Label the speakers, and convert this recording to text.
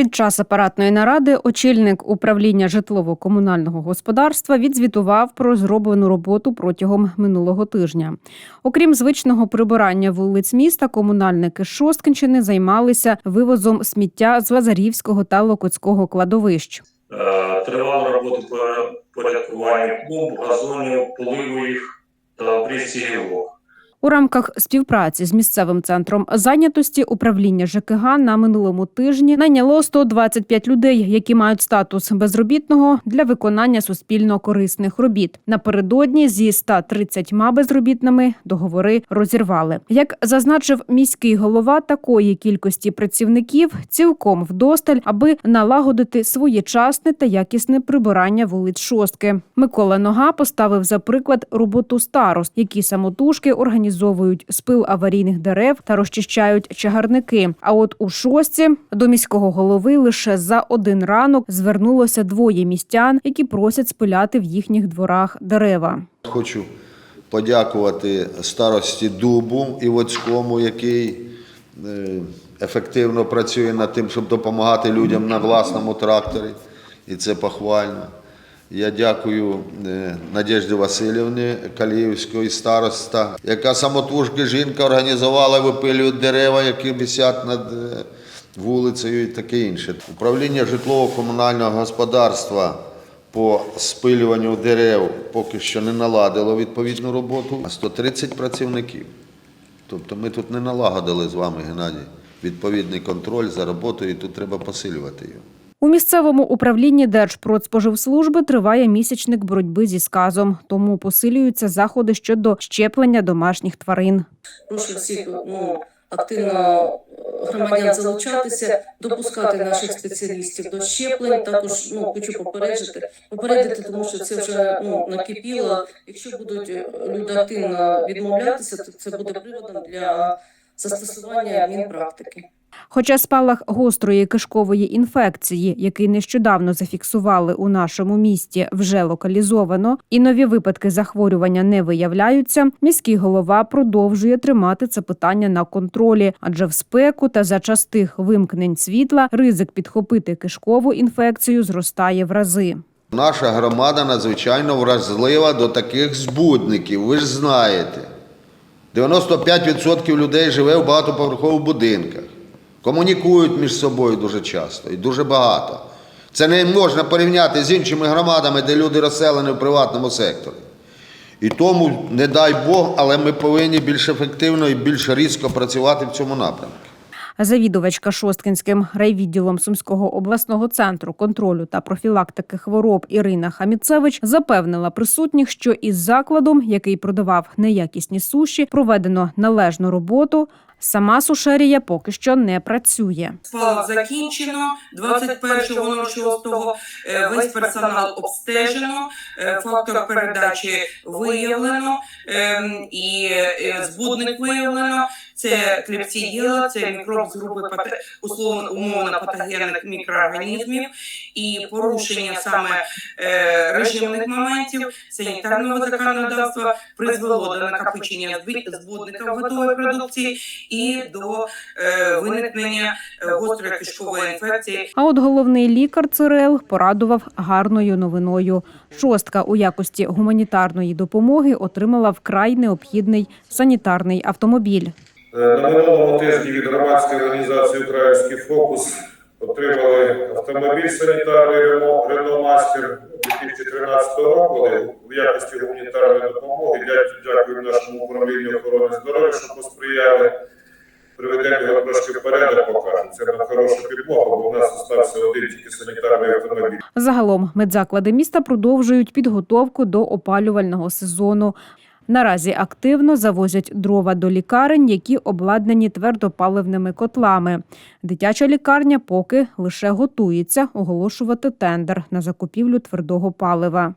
Speaker 1: Під час апаратної наради очільник управління житлово-комунального господарства відзвітував про зроблену роботу протягом минулого тижня. Окрім звичного прибирання вулиць міста, комунальники Шосткинщини займалися вивозом сміття з Лазарівського та Локоцького кладовищ.
Speaker 2: Е, Тривали роботи по порядкуванню клумб, газонів, поливу їх та обрізці гілок.
Speaker 1: У рамках співпраці з місцевим центром зайнятості управління ЖКГ на минулому тижні найняло 125 людей, які мають статус безробітного для виконання суспільно корисних робіт. Напередодні зі 130 безробітними договори розірвали. Як зазначив міський голова, такої кількості працівників цілком вдосталь, аби налагодити своєчасне та якісне прибирання вулиць шостки. Микола Нога поставив за приклад роботу старост, які самотужки організовують спил аварійних дерев та розчищають чагарники. А от у шостці до міського голови лише за один ранок звернулося двоє містян, які просять спиляти в їхніх дворах дерева.
Speaker 3: Хочу подякувати старості Дубу Івоцькому, який е, ефективно працює над тим, щоб допомагати людям на власному тракторі, і це похвально. Я дякую е, Надежді Васильівні Каліївської староста, яка самотужки жінка організувала, випилюють дерева, які висять над е, вулицею і таке інше. Управління житлово-комунального господарства по спилюванню дерев поки що не наладило відповідну роботу, а 130 працівників. Тобто ми тут не налагодили з вами, Геннадій, відповідний контроль за роботою, і тут треба посилювати його.
Speaker 1: У місцевому управлінні Держпродспоживслужби триває місячник боротьби зі сказом, тому посилюються заходи щодо щеплення домашніх тварин.
Speaker 4: Прошу всіх ну, активно е, громадян залучатися, допускати наших спеціалістів до щеплень. Також ну, хочу попереджити, попередити, тому що це вже ну, накипіло. Якщо будуть е, люди активно відмовлятися, то це буде приводом для застосування мінпрактики.
Speaker 1: Хоча спалах гострої кишкової інфекції, який нещодавно зафіксували у нашому місті, вже локалізовано, і нові випадки захворювання не виявляються. Міський голова продовжує тримати це питання на контролі, адже в спеку та за частих вимкнень світла ризик підхопити кишкову інфекцію зростає в рази.
Speaker 3: Наша громада надзвичайно вразлива до таких збудників, ви ж знаєте. 95% людей живе в багатоповерхових будинках, комунікують між собою дуже часто і дуже багато. Це не можна порівняти з іншими громадами, де люди розселені в приватному секторі. І тому, не дай Бог, але ми повинні більш ефективно і більш різко працювати в цьому напрямку.
Speaker 1: Завідувачка Шосткинським райвідділом Сумського обласного центру контролю та профілактики хвороб Ірина Хаміцевич запевнила присутніх, що із закладом, який продавав неякісні суші, проведено належну роботу. Сама сушерія поки що не працює.
Speaker 5: Спалах закінчено 21.06. Е, Весь персонал обстежено, е, фактор передачі виявлено ем, і е, збудник виявлено. Це клепсиділа, це мікроб з групи условно умовно патогенних мікроорганізмів і порушення саме е, режимних моментів санітарного законодавства призвело до накопичення збудника в готовій продукції і до е, виникнення е, гострої кишкової інфекції
Speaker 1: А от головний лікар ЦРЛ порадував гарною новиною. Шостка у якості гуманітарної допомоги отримала вкрай необхідний санітарний автомобіль.
Speaker 6: Е, На минулому тижні від громадської організації Український фокус отримали автомобіль санітарний Рено, Мастер 2013 року, але в якості гуманітарної допомоги. Дя- Дякую нашому управлінню охорони здоров'я, що посприяли. Приведемо його трошки вперед, покажемо. Це на хорошу підмогу, бо в нас залишився один тільки санітарний автомобіль.
Speaker 1: Загалом медзаклади міста продовжують підготовку до опалювального сезону. Наразі активно завозять дрова до лікарень, які обладнані твердопаливними котлами. Дитяча лікарня поки лише готується оголошувати тендер на закупівлю твердого палива.